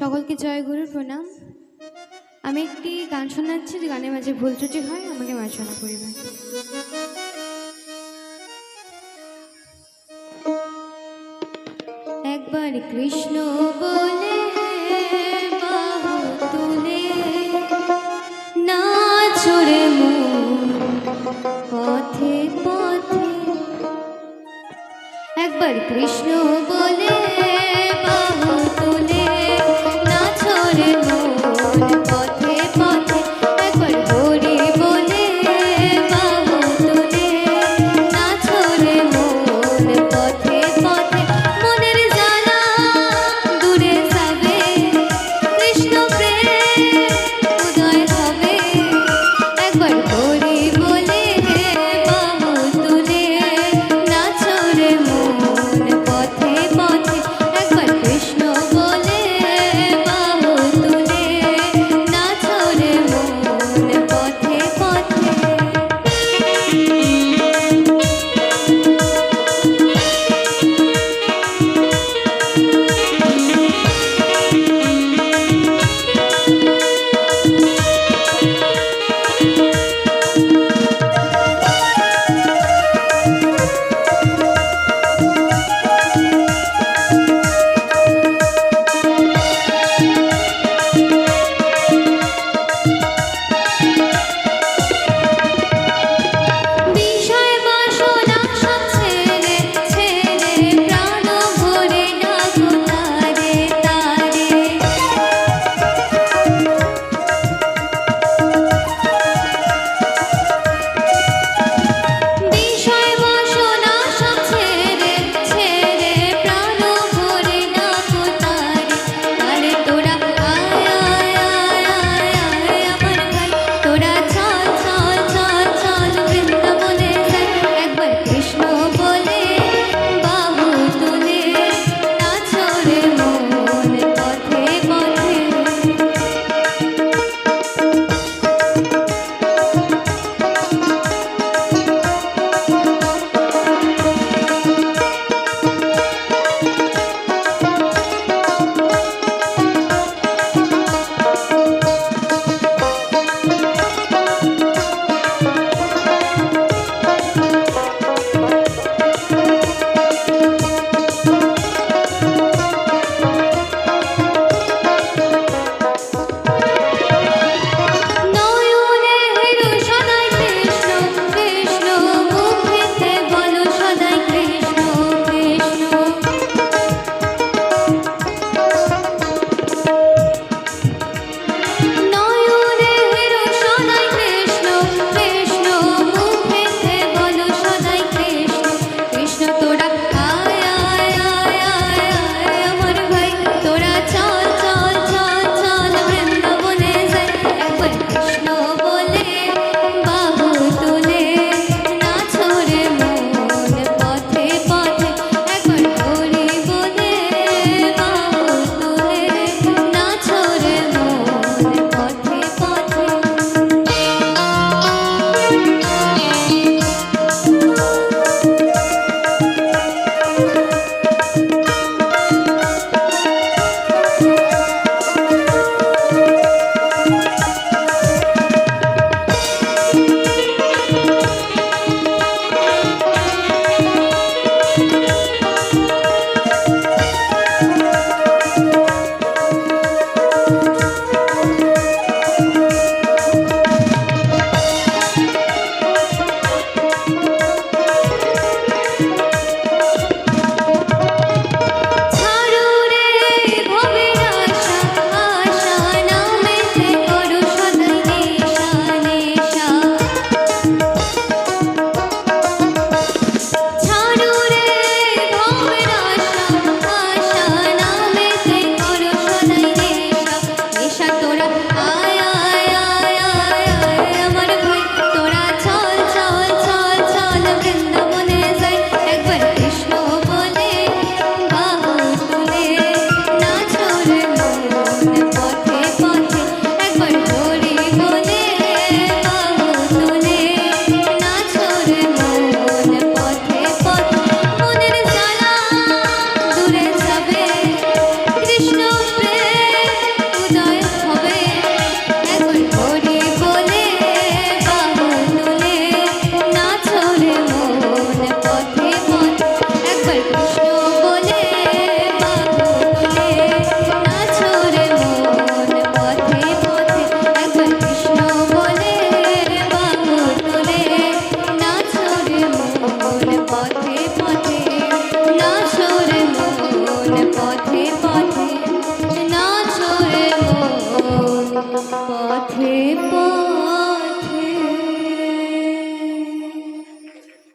সকলকে জয় গুরু, প্রণাম। আমি একটি গান শোনাচ্ছি, যে গানের মাঝে ভুল ত্রুটি হয়, আমাকে মার্জনা করিবেন। একবার কৃষ্ণ বলে না পথে পথে। একবার কৃষ্ণ বলে পথে পথে না ছোড়ে পথে পথে